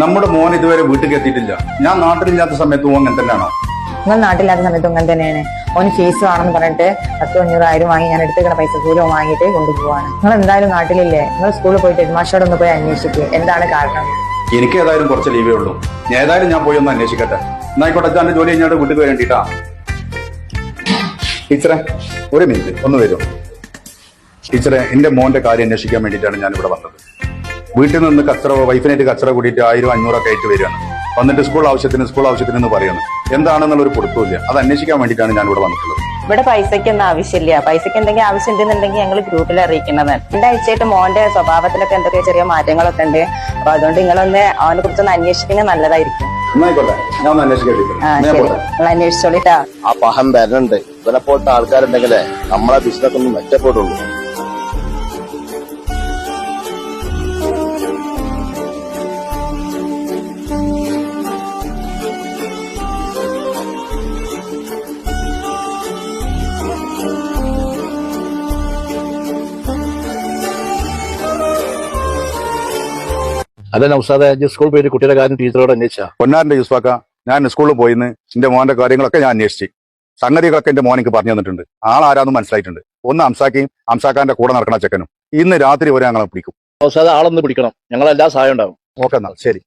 നമ്മുടെ മോൻ ഇതുവരെ വീട്ടിൽ എത്തിയിട്ടില്ല. ഞാൻ നാട്ടിലില്ലാത്ത സമയത്ത് ഓൻ അങ്ങനെ തന്നെയാണോ? നിങ്ങൾ നാട്ടിലില്ലാത്ത സമയത്ത് അങ്ങനെ തന്നെയാണ്. ഓന് ഫീസ് വേണമെന്ന് പറഞ്ഞിട്ട് പത്തും അഞ്ഞൂറ് ആയിരം വാങ്ങി ഞാൻ എടുത്തിരിക്കുന്ന പൈസ കൂലം വാങ്ങിയിട്ട് കൊണ്ടുപോവാണ്. നിങ്ങൾ എന്തായാലും നാട്ടിലില്ലേ? നിങ്ങൾ സ്കൂളിൽ പോയിട്ട് ഹെഡ്മാഷോട് ഒന്ന് പോയി അന്വേഷിക്കുക എന്താണ് കാരണം? എനിക്ക് ഏതായാലും കുറച്ച് ലീവേ ഉള്ളൂ. ഏതായാലും ഞാൻ പോയി ഒന്ന് അന്വേഷിക്കട്ടെ. എന്നായിക്കോട്ടെ അച്ഛന്റെ ജോലി കഴിഞ്ഞാൽ വീട്ടിൽ വേണ്ടിട്ടാ ടീച്ചറെ ഒരു മിനിറ്റ് ഒന്ന് വരും. ടീച്ചറെ എന്റെ മോന്റെ കാര്യം അന്വേഷിക്കാൻ വേണ്ടിയിട്ടാണ് ഞാൻ ഇവിടെ വന്നത്. വീട്ടിൽ നിന്ന് കച്ചറ വൈഫിനായിട്ട് കച്ചറ കൂടിയിട്ട് ആയിരം അഞ്ഞൂറൊക്കെ ആയിട്ട് വരികയാണ്. വന്നിട്ട് സ്കൂൾ ആവശ്യത്തിന് സ്കൂൾ ആവശ്യത്തിന് എന്ന് പറയുന്നത് എന്താണെന്നുള്ള ഒരു അത് അന്വേഷിക്കാൻ വേണ്ടിയിട്ടാണ് ഞാൻ ഇവിടെ വന്നിട്ടുള്ളത്. ഇവിടെ പൈസയ്ക്കൊന്നും ആവശ്യമില്ല. പൈസയ്ക്ക് എന്തെങ്കിലും ആവശ്യം ഉണ്ടെന്നുണ്ടെങ്കിൽ ഞങ്ങൾ ഗ്രൂപ്പിൽ അറിയിക്കുന്നതാണ് രണ്ടാഴ്ചയായിട്ട് മോന്റെ സ്വഭാവത്തിലൊക്കെ എന്തൊക്കെ ചെറിയ മാറ്റങ്ങളൊക്കെ ഉണ്ട്. അപ്പൊ അതുകൊണ്ട് നിങ്ങളൊന്ന് അവനെ കുറിച്ചൊന്ന് അന്വേഷിക്കുന്നത് നല്ലതായിരിക്കും. അന്വേഷിച്ചോളിട്ടാ. ആ പഹം വരണുണ്ട്. ഇവനെ പോലത്തെ ആൾക്കാരുണ്ടെങ്കിലേ നമ്മളെ ബിസിനസ് ഒന്നും മെച്ചപ്പെടുള്ളൂ. അല്ല നൗസാദെ സ്കൂൾ സ്കൂളിൽ പോയിട്ട് കുട്ടിയുടെ കാര്യം ടീച്ചറോട് അന്വേഷിച്ചാ? പൊന്നാറിന്റെ യൂസ്ഫാക്ക ഞാൻ സ്കൂളിൽ പോയിന്ന് എന്റെ മോന്റെ കാര്യങ്ങളൊക്കെ ഞാൻ അന്വേഷിച്ചു. സംഗതികളൊക്കെ എന്റെ മോനിക്ക് പറഞ്ഞു തന്നിട്ടുണ്ട്. ആളാരാന്ന് മനസ്സിലായിട്ടുണ്ട്. ഒന്ന് അംസാക്കിയും അംസാക്കാന്റെ കൂടെ നടക്കണ ചെക്കനും. ഇന്ന് രാത്രി വരെ ഞങ്ങളെ പിടിക്കും. നൗസാദെ ആളൊന്ന് പിടിക്കണം. ഞങ്ങളെല്ലാ സഹായം ഉണ്ടാവും ഓക്കെ എന്നാൽ ശരി.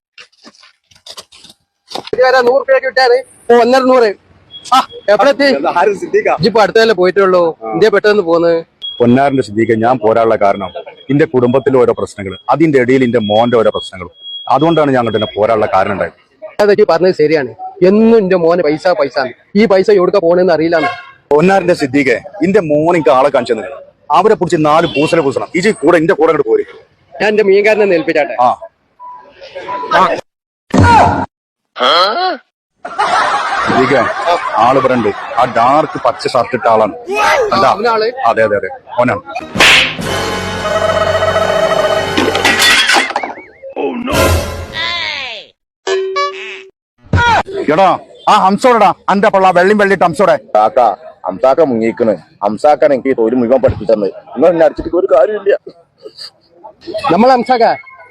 നൂറ് ഒന്നര നൂറ്. ആ എപ്പോഴെത്തി അടുത്തല്ലേ പോയിട്ടുള്ളൂ ഇന്ത്യ പെട്ടെന്ന് പോന്ന്. പൊന്നാറിന്റെ സ്ഥിതിക്ക് ഞാൻ പോരാനുള്ള കാരണം എന്റെ കുടുംബത്തിലെ ഓരോ പ്രശ്നങ്ങൾ അതിന്റെ ഇടയിൽ എന്റെ മോന്റെ ഓരോ പ്രശ്നങ്ങളും. അതുകൊണ്ടാണ് ഞാൻ അങ്ങോട്ട് തന്നെ പോരാനുള്ള കാരണം ഉണ്ടായത്. അതൊക്കെ പറഞ്ഞത് ശരിയാണ്. എന്നും എന്റെ മോനെ പൈസ പൈസ. ഈ പൈസ എവിടെ പോണെന്ന് അറിയില്ല പൊന്നാറിന്റെ സ്ഥിതിക്ക് എന്റെ മോൻ എനിക്ക് ആളെ കാണിച്ചു അവരെ പിടിച്ച് നാല് പൂസനെ പൂസണം. ഈ കൂടെ എന്റെ കൂടെ അങ്ങോട്ട് പോരി. ഞാൻ എന്റെ മീൻകാരനെ ഏൽപ്പിച്ചാട്ടെ ആ. ആൾ പറയണ്ട് ആ ഡാർക്ക് പച്ച ഷർട്ട് ഇട്ട ആളാണ്. കണ്ടാ? അതെ അതെ അതെ. ഓനാണ്. എടാ ആ ഹംസോടെടാ. അന്റെ പള്ള വെള്ളിയും വെള്ളിട്ട് ഹംസോടെ. കാക്ക അംസാക്ക മുങ്ങിക്കണ് ഹംസാക്കാൻ എനിക്ക് തൊഴിൽ മുഴുവൻ പഠിപ്പിച്ചത് നിങ്ങൾ എന്നെ അടിച്ചിട്ട് ഒരു കാര്യമില്ല നമ്മൾ ഹംസാക്ക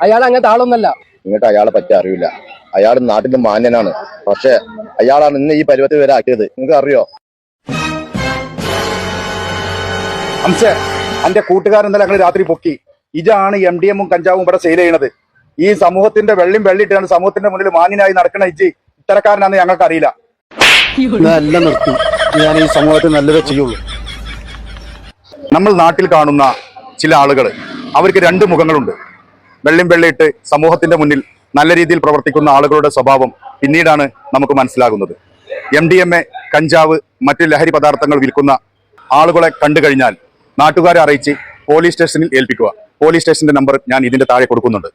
അയാൾ അങ്ങനത്തെ ആളൊന്നല്ല. ഇങ്ങോട്ട് അയാളെ പറ്റി അറിയില്ല അയാൾ നാട്ടിന്റെ മാന്യനാണ്. പക്ഷെ അയാളാണ് ഇന്ന് ഈ പരുവത്തിൽ വരെ ആക്കിയത്. നിങ്ങൾക്ക് അറിയോ അംശേ എന്റെ കൂട്ടുകാരൻ ഇന്നലെ ഞങ്ങൾ രാത്രി പൊക്കി. ഇതാണ് എം ഡി എമ്മും കഞ്ചാവും ഇവിടെ സെയിൽ ചെയ്യണത് ഈ സമൂഹത്തിന്റെ വെള്ളിയും വെള്ളിയിട്ടാണ് സമൂഹത്തിന്റെ മുന്നിൽ മാന്യനായി നടക്കണ ഇജ്ജി ഇത്തരക്കാരനാണെന്ന് ഞങ്ങൾക്ക് അറിയില്ല നിർത്തി. ഞാൻ ഈ സമൂഹത്തിൽ നല്ലതേ ചെയ്യുള്ളൂ. നമ്മൾ നാട്ടിൽ കാണുന്ന ചില ആളുകൾ അവർക്ക് രണ്ട് മുഖങ്ങളുണ്ട്. വെള്ളിയും വെള്ളിയിട്ട് സമൂഹത്തിന്റെ മുന്നിൽ നല്ല രീതിയിൽ പ്രവർത്തിക്കുന്ന ആളുകളുടെ സ്വഭാവം പിന്നീടാണ് നമുക്ക് മനസ്സിലാകുന്നത്. എം ഡി എം എ കഞ്ചാവ് മറ്റ് ലഹരി പദാർത്ഥങ്ങൾ വിൽക്കുന്ന ആളുകളെ കണ്ടു കഴിഞ്ഞാൽ നാട്ടുകാരെ അറിയിച്ച് പോലീസ് സ്റ്റേഷനിൽ ഏൽപ്പിക്കുക. പോലീസ് സ്റ്റേഷന്റെ നമ്പർ ഞാൻ ഇതിന്റെ താഴെ കൊടുക്കുന്നുണ്ട്.